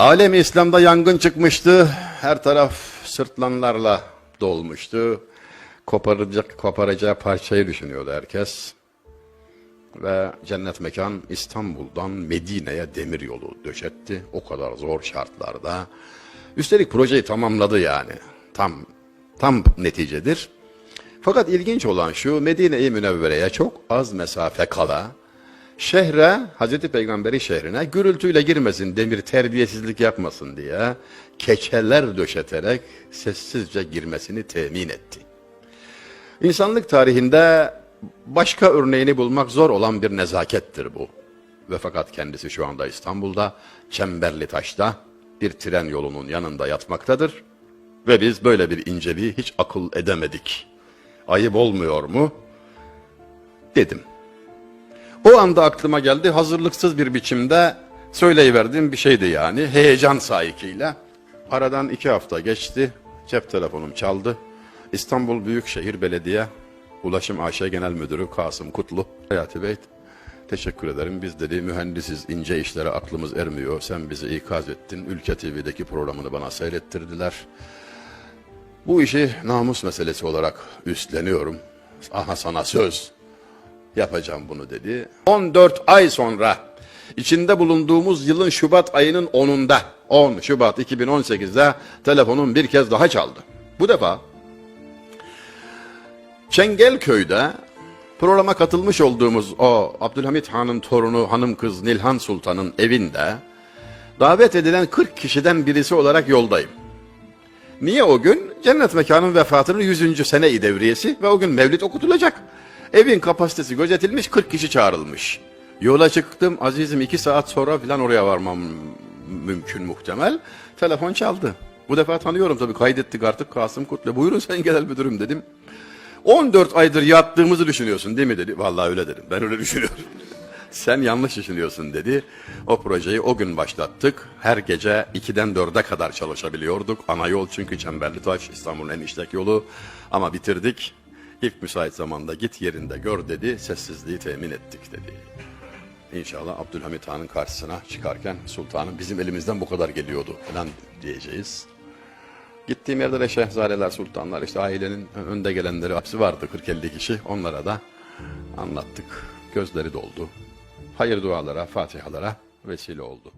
Alem İslam'da yangın çıkmıştı. Her taraf sırtlanlarla dolmuştu. Koparacak, koparacağı parçayı düşünüyordu herkes. Ve cennet mekan İstanbul'dan Medine'ye demir yolu döşetti. O kadar zor şartlarda. Üstelik projeyi tamamladı yani. Tam tam neticedir. Fakat ilginç olan şu Medine-i Münevvere'ye çok az mesafe kala şehre, Hazreti Peygamberi şehrine gürültüyle girmesin, demir terbiyesizlik yapmasın diye keçeler döşeterek sessizce girmesini temin etti. İnsanlık tarihinde başka örneğini bulmak zor olan bir nezakettir bu. Ve fakat kendisi şu anda İstanbul'da, Çemberli Taş'ta bir tren yolunun yanında yatmaktadır. Ve biz böyle bir inceliği hiç akıl edemedik. Ayıp olmuyor mu? Dedim. O anda aklıma geldi hazırlıksız bir biçimde söyleyiverdiğim bir şeydi yani. Heyecan sahikiyle. Aradan iki hafta geçti. Cep telefonum çaldı. İstanbul Büyükşehir Belediye Ulaşım AŞ Genel Müdürü Kasım Kutlu. Hayati Bey teşekkür ederim. Biz dedi mühendisiz ince işlere aklımız ermiyor. Sen bizi ikaz ettin. Ülke TV'deki programını bana seyrettirdiler. Bu işi namus meselesi olarak üstleniyorum. Aha sana söz yapacağım bunu dedi. 14 ay sonra içinde bulunduğumuz yılın Şubat ayının 10'unda 10 Şubat 2018'de telefonum bir kez daha çaldı. Bu defa Çengelköy'de programa katılmış olduğumuz o Abdülhamit Han'ın torunu hanım kız Nilhan Sultan'ın evinde davet edilen 40 kişiden birisi olarak yoldayım. Niye o gün? Cennet Mekan'ın vefatının 100. sene devriyesi ve o gün mevlid okutulacak. Evin kapasitesi gözetilmiş 40 kişi çağrılmış. Yola çıktım azizim 2 saat sonra falan oraya varmam mümkün muhtemel. Telefon çaldı. Bu defa tanıyorum tabii kaydettik artık Kasım Kutlu. Buyurun Sayın Genel Müdürüm dedim. 14 aydır yattığımızı düşünüyorsun değil mi dedi. Vallahi öyle dedim. Ben öyle düşünüyorum. Sen yanlış düşünüyorsun dedi. O projeyi o gün başlattık. Her gece 2'den 4'e kadar çalışabiliyorduk. Ana yol çünkü Çemberli Taş İstanbul'un en işlek yolu. Ama bitirdik. İlk müsait zamanda git yerinde gör dedi. Sessizliği temin ettik dedi. İnşallah Abdülhamit Han'ın karşısına çıkarken sultanım bizim elimizden bu kadar geliyordu falan diyeceğiz. Gittiğim yerde de şehzadeler, sultanlar, işte ailenin önde gelenleri hepsi vardı 40-50 kişi. Onlara da anlattık. Gözleri doldu. Hayır dualara, fatihalara vesile oldu.